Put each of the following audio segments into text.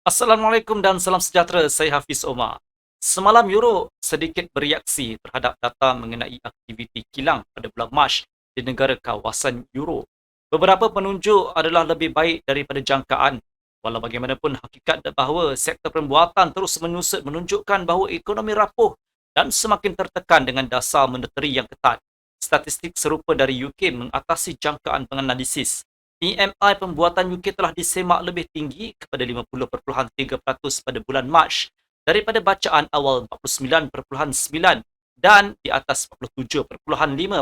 Assalamualaikum dan salam sejahtera. Saya Hafiz Omar. Semalam Euro sedikit bereaksi terhadap data mengenai aktiviti kilang pada bulan Mac di negara kawasan Euro. Beberapa penunjuk adalah lebih baik daripada jangkaan. Walau bagaimanapun hakikat bahawa sektor perbuatan terus menyusut menunjukkan bahawa ekonomi rapuh dan semakin tertekan dengan dasar monetary yang ketat. Statistik serupa dari UK mengatasi jangkaan penganalisis. PMI pembuatan UK telah disemak lebih tinggi kepada 50.3% pada bulan Mac daripada bacaan awal 49.9 dan di atas 47.5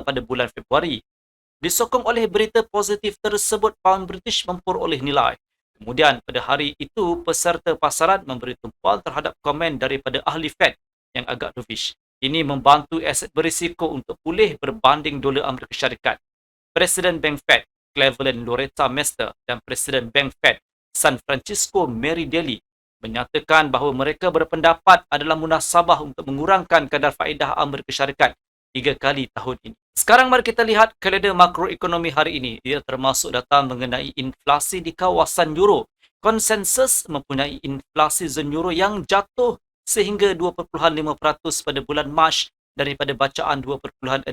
pada bulan Februari. Disokong oleh berita positif tersebut, pound British memperoleh nilai. Kemudian pada hari itu, peserta pasaran memberi tumpuan terhadap komen daripada ahli Fed yang agak dovish. Ini membantu aset berisiko untuk pulih berbanding dolar Amerika Syarikat. Presiden Bank Fed Cleveland Loretta Mester dan Presiden Bank Fed San Francisco Mary Daly menyatakan bahawa mereka berpendapat adalah munasabah untuk mengurangkan kadar faedah Amerika Syarikat tiga kali tahun ini. Sekarang mari kita lihat kalender makroekonomi hari ini. Ia termasuk data mengenai inflasi di kawasan Euro. Konsensus mempunyai inflasi zon Euro yang jatuh sehingga 2.5% pada bulan Mac daripada bacaan 2.6%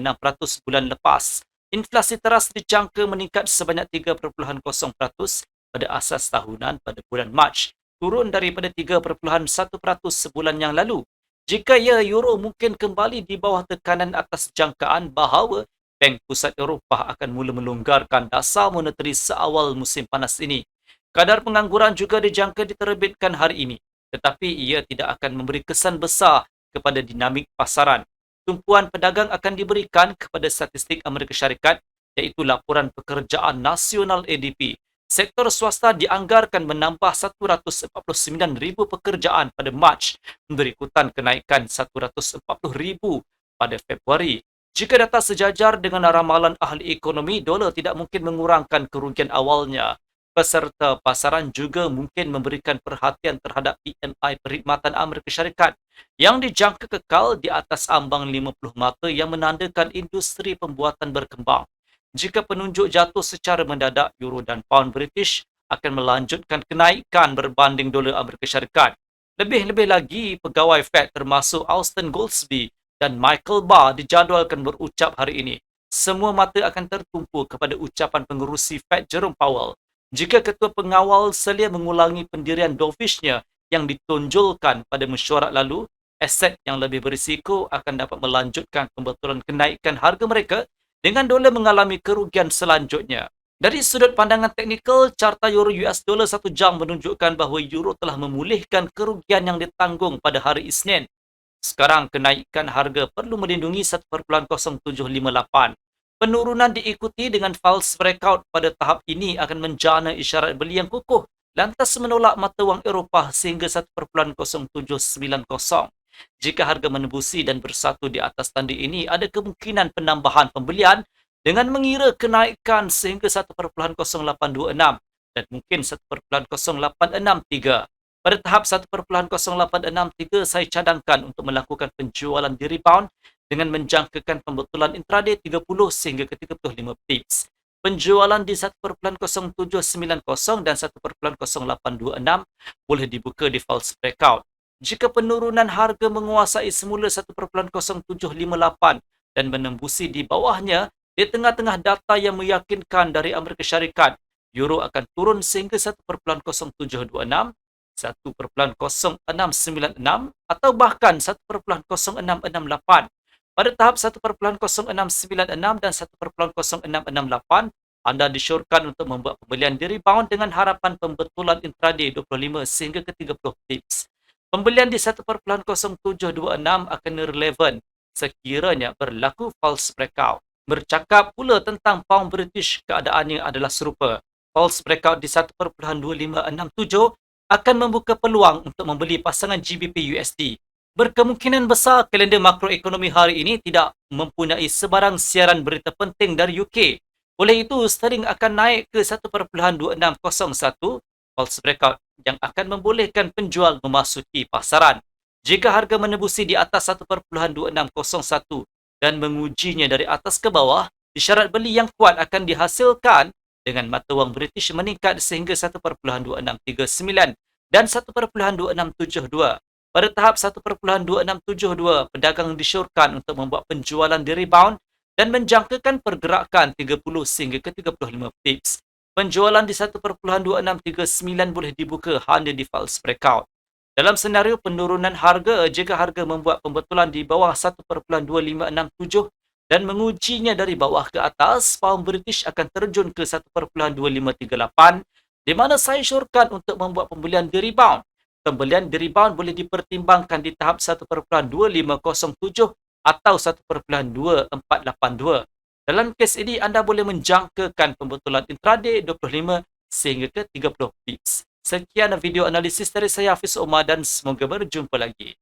bulan lepas. Inflasi teras dijangka meningkat sebanyak 3.0% pada asas tahunan pada bulan Mac, turun daripada 3.1% sebulan yang lalu. Jika ya euro mungkin kembali di bawah tekanan atas jangkaan bahawa Bank Pusat Eropah akan mula melonggarkan dasar monetary seawal musim panas ini. Kadar pengangguran juga dijangka diterbitkan hari ini, tetapi ia tidak akan memberi kesan besar kepada dinamik pasaran tumpuan pedagang akan diberikan kepada statistik Amerika Syarikat iaitu laporan pekerjaan nasional ADP. Sektor swasta dianggarkan menambah 149,000 pekerjaan pada Mac berikutan kenaikan 140,000 pada Februari. Jika data sejajar dengan ramalan ahli ekonomi, dolar tidak mungkin mengurangkan kerugian awalnya peserta pasaran juga mungkin memberikan perhatian terhadap PMI perkhidmatan Amerika Syarikat yang dijangka kekal di atas ambang 50 mata yang menandakan industri pembuatan berkembang. Jika penunjuk jatuh secara mendadak, euro dan pound British akan melanjutkan kenaikan berbanding dolar Amerika Syarikat. Lebih-lebih lagi, pegawai Fed termasuk Austin Goldsby dan Michael Barr dijadualkan berucap hari ini. Semua mata akan tertumpu kepada ucapan pengurusi Fed Jerome Powell jika ketua pengawal selia mengulangi pendirian dovishnya yang ditonjolkan pada mesyuarat lalu, aset yang lebih berisiko akan dapat melanjutkan pembetulan kenaikan harga mereka dengan dolar mengalami kerugian selanjutnya. Dari sudut pandangan teknikal, carta euro US dollar satu jam menunjukkan bahawa euro telah memulihkan kerugian yang ditanggung pada hari Isnin. Sekarang kenaikan harga perlu melindungi 1.0758. Penurunan diikuti dengan false breakout pada tahap ini akan menjana isyarat beli yang kukuh lantas menolak mata wang Eropah sehingga 1.0790. Jika harga menembusi dan bersatu di atas tanda ini, ada kemungkinan penambahan pembelian dengan mengira kenaikan sehingga 1.0826 dan mungkin 1.0863. Pada tahap 1.0863, saya cadangkan untuk melakukan penjualan di rebound dengan menjangkakan pembetulan intraday 30 sehingga ke 35 pips. Penjualan di 1.0790 dan 1.0826 boleh dibuka di false breakout. Jika penurunan harga menguasai semula 1.0758 dan menembusi di bawahnya, di tengah-tengah data yang meyakinkan dari Amerika Syarikat, euro akan turun sehingga 1.0726, 1.0696 atau bahkan 1.0668 pada tahap 1.069 dan 1.0668, anda disyorkan untuk membuat pembelian di rebound dengan harapan pembetulan intraday 25 sehingga ke 30 pips. Pembelian di 1.0726 akan relevan sekiranya berlaku false breakout. Bercakap pula tentang pound British, keadaannya adalah serupa. False breakout di 1.2567 akan membuka peluang untuk membeli pasangan GBP USD Berkemungkinan besar kalender makroekonomi hari ini tidak mempunyai sebarang siaran berita penting dari UK. Oleh itu, sterling akan naik ke 1.2601 false breakout yang akan membolehkan penjual memasuki pasaran. Jika harga menembusi di atas 1.2601 dan mengujinya dari atas ke bawah, isyarat beli yang kuat akan dihasilkan dengan mata wang British meningkat sehingga 1.2639 dan 1.2672. Pada tahap 1.2672, pedagang disyorkan untuk membuat penjualan di rebound dan menjangkakan pergerakan 30 sehingga ke 35 pips. Penjualan di 1.2639 boleh dibuka hanya di false breakout. Dalam senario penurunan harga, jika harga membuat pembetulan di bawah 1.2567 dan mengujinya dari bawah ke atas, pound British akan terjun ke 1.2538 di mana saya syorkan untuk membuat pembelian di rebound pembelian di boleh dipertimbangkan di tahap 1.2507 atau 1.2482. Dalam kes ini, anda boleh menjangkakan pembetulan intraday 25 sehingga ke 30 pips. Sekian video analisis dari saya Hafiz Omar dan semoga berjumpa lagi.